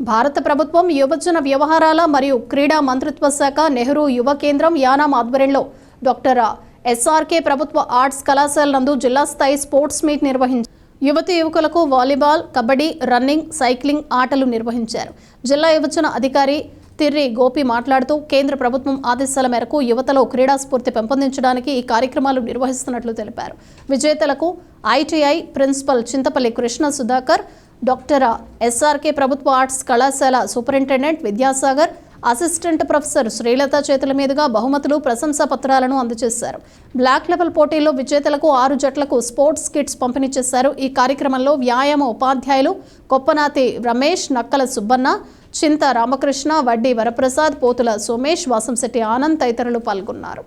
భారత ప్రభుత్వం యువజన వ్యవహారాల మరియు క్రీడా మంత్రిత్వ శాఖ నెహ్రూ యువ కేంద్రం యానాం ఆధ్వర్యంలో డాక్టర్ ఎస్ఆర్కే ప్రభుత్వ ఆర్ట్స్ కళాశాల నందు జిల్లా స్థాయి స్పోర్ట్స్ మీట్ నిర్వహించారు యువతి యువకులకు వాలీబాల్ కబడ్డీ రన్నింగ్ సైక్లింగ్ ఆటలు నిర్వహించారు. జిల్లా యువజన అధికారి తిర్రి గోపి మాట్లాడుతూ కేంద్ర ప్రభుత్వం ఆదేశాల మేరకు యువతలో క్రీడా స్ఫూర్తి పెంపొందించడానికి ఈ కార్యక్రమాలు నిర్వహిస్తున్నట్లు తెలిపారు. విజేతలకు ITI principal Chintapalli Krishna Sudhakar doctor SRK ప్రభుత్వ ఆర్ట్స్ కళాశాల superintendent Vidyasagar assistant professor Srilatha చేతుల మీదుగా బహుమతులు ప్రశంసా పత్రాలను అందజేశారు. బ్లాక్ లెవెల్ పోటీల్లో విజేతలకు ఆరు జట్లకు స్పోర్ట్స్ కిట్స్ పంపిణీ చేశారు ఈ కార్యక్రమంలో వ్యాయామ ఉపాధ్యాయులు కొప్పనాతి రమేష్ నక్కల సుబ్బన్న చింత రామకృష్ణ వడ్డీ వరప్రసాద్ పోతుల సోమేష్ వాసంశెట్టి ఆనంద్ తదితరులు పాల్గొన్నారు.